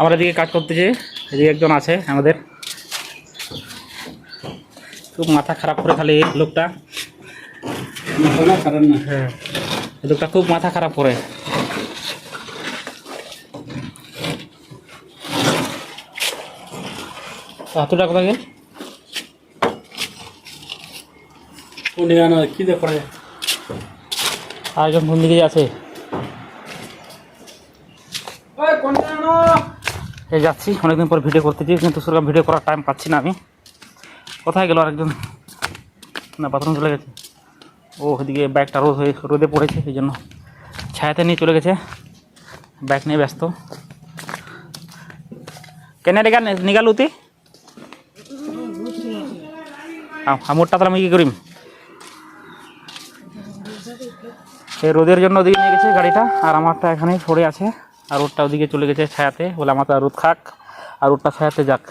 আমরা এদিকে কাজ করতেছি, এদিকে একজন আছে আমাদের। খুব মাথা খারাপ করে খালি লোকটা। হ্যাঁ লোকটা খুব মাথা খারাপ করে। হাতুটা কোথায় গেল? কি দিয়ে পড়ে আর কোন দিকে আছে এই যাচ্ছি অনেকদিন পর ভিডিও করতেছি কিন্তু সেরকম ভিডিও করার টাইম পাচ্ছি না আমি। কোথায় গেল আরেকজন? না বাথরুম চলে গেছে। ও ওদিকে ব্যাগটা রোদ হয়ে রোদে পড়েছে এই জন্য ছায়াতে নিয়ে চলে গেছে। ব্যাগ নিয়ে ব্যস্ত। কেন রেগা নিগাল উতি আমরটা তাহলে আমি কী করিম? এই রোদের জন্য ওদিকে নিয়ে গেছে গাড়িটা, আর আমারটা এখানেই পড়ে আছে, আর ওরটা ওদিকে চলে গেছে ছায়াতে, বলে আমারটা রোদ খাক, আর ওরটা ছায়াতে যাক।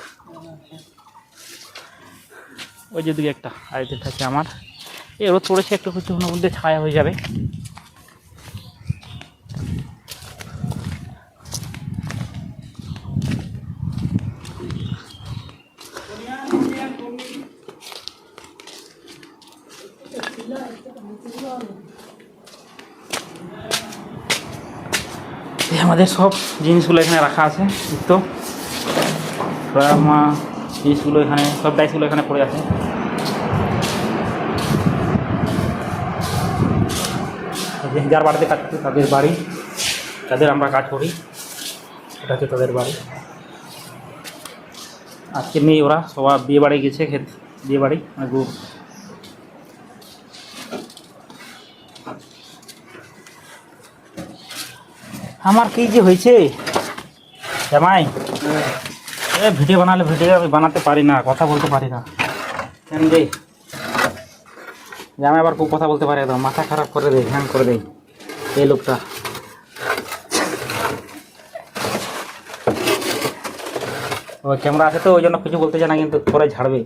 ওই যে দিকে একটা আড়াইতে থাকে আমার। এই রোদ পড়েছে একটু কিছুক্ষণের মধ্যে ছায়া হয়ে যাবে। এই আমাদের সব জিনিসগুলো এখানে রাখা আছে তো। আমার জিনিসগুলো এখানে, সব ডাইসগুলো এখানে পড়ে আছে। যার বাড়িতে কাজ করি, তাদের বাড়ি। তাদের আমরা কাজ করি, এটা হচ্ছে তাদের বাড়ি। আজকে মেয়ে ওরা সবাই বিয়ে বাড়ি গেছে, ক্ষেত বিয়ে বাড়ি মানে গ্রুপ আমার কি যে হয়েছে? জামাই, এ ভিডিও বানালে ভিডিও আমি বানাতে পারি না, কথা বলতে পারি না। কেন রে? জামাই আবার খুব কথা বলতে পারে একদম মাথা খারাপ করে দেয় হ্যাং করে দেয় এই লোকটা। ও ক্যামেরা আছে তো, ওই জন্য কিছু বলতে চায় না, কিন্তু পরে ঝাড়বে।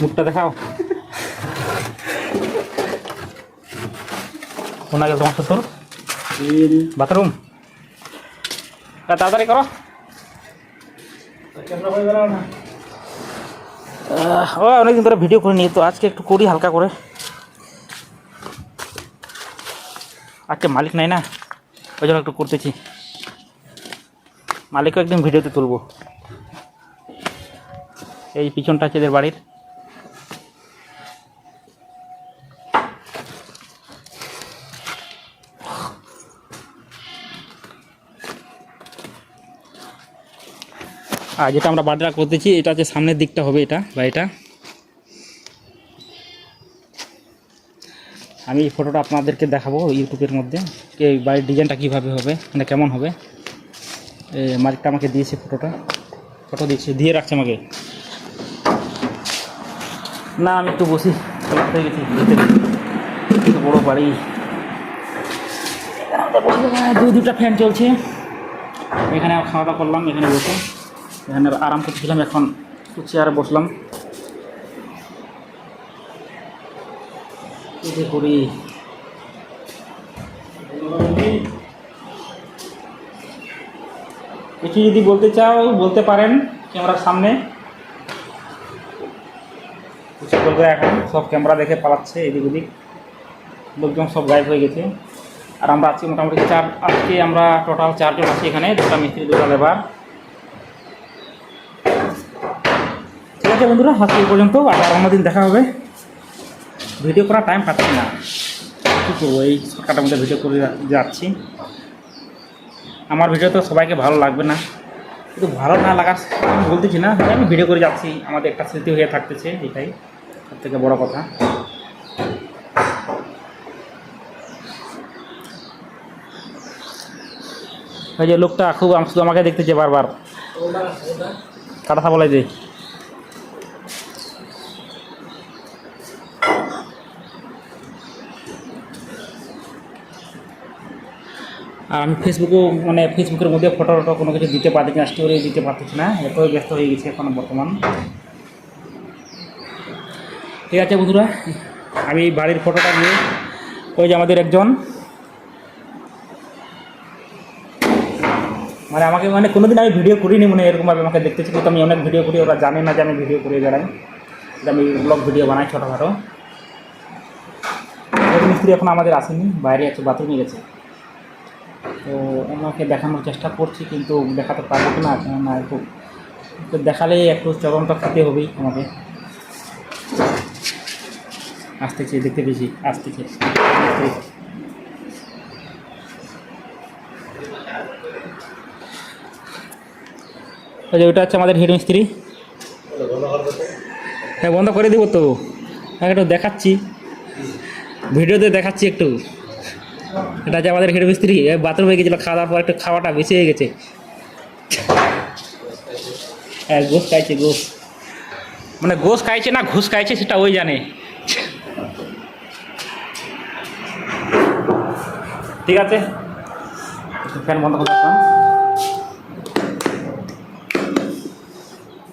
মুখটা দেখাও। শোনা গেল তোমার শ্বশুর? বাথরুম? তা তাড়াতাড়ি করো। ও অনেকদিন ধরে ভিডিও করে নিয়ে তো আজকে একটু করি হালকা করে। আজকে মালিক নাই না ওই জন্য একটু করতেছি। মালিকও একদিন ভিডিওতে তুলবো। এই পিছনটা আছে এদের বাড়ির। আর যেটা আমরা বাড়িটা করতেছি, এটা হচ্ছে সামনের দিকটা হবে এটা বাড়িটা আমি এই ফটোটা আপনাদেরকে দেখাবো ইউটিউবের মধ্যে এই বাড়ির ডিজাইনটা কীভাবে হবে মানে কেমন হবে। মালিকটা আমাকে দিয়েছে ফটোটা। ফটো দিয়েছে, দিয়ে রাখছে আমাকে। না, আমি একটু বসি গেছি বড়ো বাড়ি। দু দুটা ফ্যান চলছে। এখানে খাওয়া দাওয়া করলাম, এখানে বসে। এখানে আরাম করতেছিলাম, এখন চেয়ারে বসলাম। করি? কিছু যদি বলতে চাও, বলতে পারেন ক্যামেরার সামনে। কিছু বলবে এখন, সব ক্যামেরা দেখে পালাচ্ছে এদিক ওদিক। লোকজন সব গায়েব হয়ে গেছে। আর আমরা আজকে মোটামুটি চার, আজকে আমরা টোটাল চারজন আছি এখানে, দুটা মিস্ত্রি, দুটা লেবার ঠিক আছে বন্ধুরা, আজকে পর্যন্ত। আবার অন্যদিন দেখা হবে। ভিডিও করার টাইম পাচ্ছি না। কী করব, এই শর্টকাটের মধ্যে ভিডিও করে যাচ্ছি। আমার ভিডিও তো সবাইকে ভালো লাগবে না। কিন্তু ভালো না লাগার আমি বলতেছি না আমি ভিডিও করে যাচ্ছি। আমাদের একটা স্মৃতি হয়ে থাকতেছে, এটাই সব থেকে বড় কথা। ওই যে লোকটা খুব শুধু আমাকে দেখতেছে বারবার। কাটা বলাই দেয় আর আমি ফেসবুকেও মানে ফেসবুকের মধ্যে ফটো টটো কোনো কিছু দিতে পারতেছি না স্টোরি দিতে পারতেছি না, এতই ব্যস্ত হয়ে গেছে এখন বর্তমান। ঠিক আছে বন্ধুরা, আমি বাড়ির ফটোটা নিয়ে, ওই যে আমাদের একজন। মানে আমাকে মানে কোনোদিন আমি ভিডিও করিনি মানে এরকমভাবে আমাকে দেখতে ছিল, তো আমি অনেক ভিডিও করি, ওরা জানে না যে আমি ভিডিও করে বেড়াই আমি ব্লগ ভিডিও বানাই ছোটোখাটো। মিস্ত্রি এখন আমাদের আসেনি, বাইরে আছে বাথরুমে গেছে। তো ওনাকে দেখানোর চেষ্টা করছি, কিন্তু দেখাতে পারব না না একটু তো দেখালে একটু চরমটা খেতে হবেই আমাকে। আসতেছে দেখতে পেয়েছি আসতেছে যে ওটা হচ্ছে আমাদের হেড মিস্ত্রি। হ্যাঁ বন্ধ করে দেবো তো। হ্যাঁ একটু দেখাচ্ছি। ভিডিওতে দেখাচ্ছি একটু। এটা হচ্ছে আমাদের হেড মিস্ত্রি বাথরুম হয়ে গেছিল, খাওয়া দাওয়ার পর একটু খাওয়াটা বেঁচে গেছে। হ্যাঁ গোস খাইছে গোস মানে গোস খাইছে না ঘুষ খাইছে সেটা ওই জানে। ঠিক আছে। ফ্যান বন্ধ করে রাখলাম।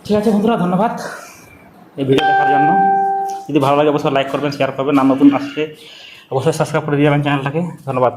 ঠিক আছে বন্ধুরা, ধন্যবাদ এই ভিডিও দেখার জন্য। যদি ভালো লাগে অবশ্যই লাইক করবেন শেয়ার করবেন। আর নতুন আসছে অবশ্যই সাবস্ক্রাইব করে দিয়ে যাবেন চ্যানেলটাকে ধন্যবাদ